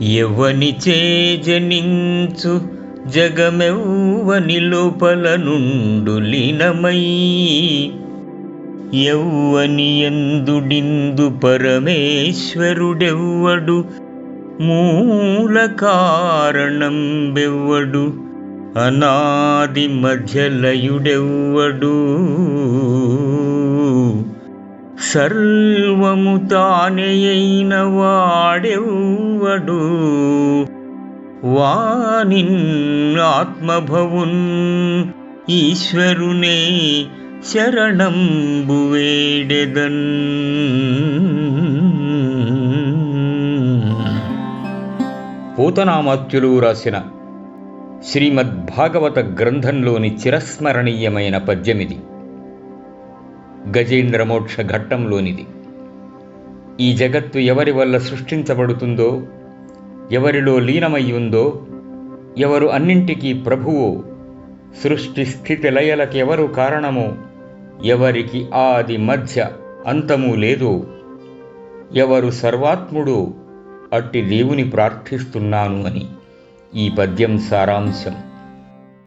ఎవని జనించు జగమెవ్వని లోపల నుండు లీనమై? ఎవ్వని ఎందుడిందు పరమేశ్వరుడెవ్వడు? మూల కారణం బెవ్వడు అనాది మధ్యలయుడెవ్వడు? సర్వము తానేయైన వాడెవ్వడు. వానిన్ ఆత్మభవున్ ఈశ్వరునే శరణంబు వేడెదన్. పూతనామాత్యులు రాసిన శ్రీమద్భాగవత గ్రంథంలోని చిరస్మరణీయమైన పద్యమిది. గజేంద్రమోక్ష ఘట్టంలోనిది ఈ జగత్తు ఎవరి వల్ల సృష్టించబడుతుందో ఎవరిలో లీనమై ఉందో ఎవరు అన్నింటికీ ప్రభువో సృష్టి స్థితి లయలకు ఎవరు కారణమో ఎవరికి ఆది మధ్య అంతము లేదో ఎవరు సర్వాత్ముడో అట్టి దేవుని ప్రార్థిస్తున్నాను అని ఈ పద్యం సారాంశం.